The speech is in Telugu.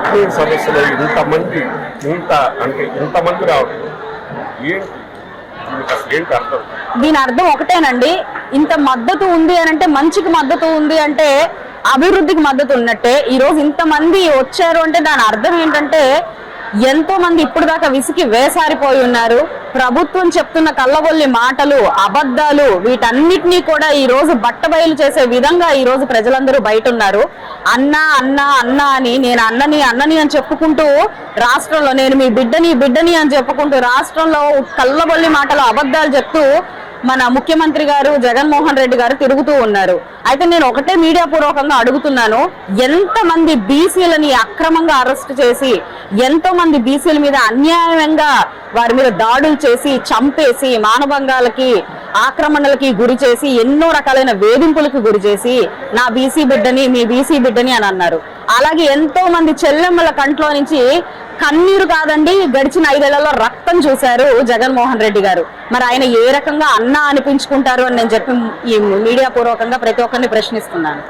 ఆత్మీయ సమస్యలో ఇంతమంది ఇంత అంటే ఇంతమంది రావడం ఏంటి ఏంటి అర్థం? దీని అర్థం ఒకటేనండి. ఇంత మద్దతు ఉంది అని అంటే మంచికి మద్దతు ఉంది అంటే అభివృద్ధికి మద్దతు ఉన్నట్టే. ఈ రోజు ఇంతమంది వచ్చారు అంటే దాని అర్థం ఏంటంటే ఎంతో మంది ఇప్పుడు దాకా విసికి వేసారిపోయి ఉన్నారు. ప్రభుత్వం చెప్తున్న కళ్ళబొల్లి మాటలు అబద్ధాలు వీటన్నిటినీ కూడా ఈ రోజు బట్టబయలు చేసే విధంగా ఈ రోజు ప్రజలందరూ బయట ఉన్నారు అన్నా అన్నా అన్నా అని నేను అన్నని అన్నని అని చెప్పుకుంటూ రాష్ట్రంలో నేను మీ బిడ్డని బిడ్డని అని చెప్పుకుంటూ రాష్ట్రంలో కళ్ళబొల్లి మాటలు అబద్ధాలు చెప్తూ మన ముఖ్యమంత్రి గారు జగన్మోహన్ రెడ్డి గారు తిరుగుతూ ఉన్నారు. అయితే నేను ఒకటే మీడియా పూర్వకంగా అడుగుతున్నాను. ఎంత మంది బీసీలని అక్రమంగా అరెస్ట్ చేసి ఎంతో మంది బీసీల మీద అన్యాయంగా వారి మీద దాడులు చేసి చంపేసి మానభంగాలకి ఆక్రమణలకి గురి చేసి ఎన్నో రకాలైన వేధింపులకు గురి చేసి నా బీసీ బిడ్డని మీ బీసీ బిడ్డని అని అన్నారు. అలాగే ఎంతో మంది చెల్లెమ్మల కంట్లో నుంచి కన్నీరు కాదండి గడిచిన ఐదేళ్ళలో రక్తం చూశారు జగన్మోహన్ రెడ్డి గారు. మరి ఆయన ఏ రకంగా అన్నా అనిపించుకుంటారు అని నేను చెప్పి ఈ మీడియా పూర్వకంగా ప్రతి ఒక్కరిని ప్రశ్నిస్తున్నాను.